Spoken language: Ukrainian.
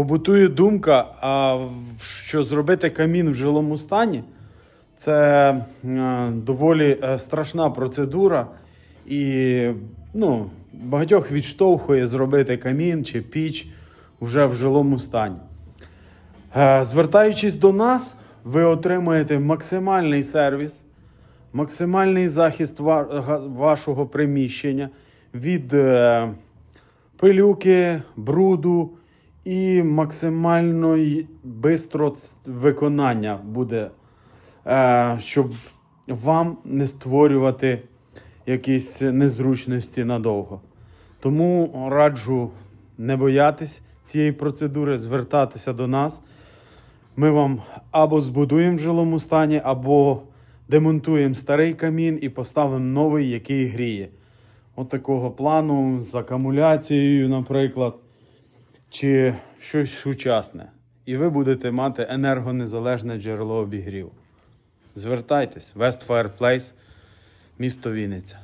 Побутує думка, що зробити камін в жилому стані це е, доволі е, страшна процедура, і ну, багатьох відштовхує зробити камін чи піч вже в жилому стані. Е, Звертаючись до нас, ви отримаєте максимальний сервіс, максимальний захист вашого приміщення від пилюки, бруду і максимально бистро виконання буде, е, щоб вам не створювати якісь незручності надовго. Тому раджу не боятись цієї процедури, звертатися до нас. Ми вам або збудуємо в жилому стані, або демонтуємо старий камін і поставимо новий, який гріє. От такого плану з акумуляцією, наприклад, чи щось сучасне. І ви будете мати енергонезалежне джерело обігріву. Звертайтесь, West Fireplace, місто Вінниця.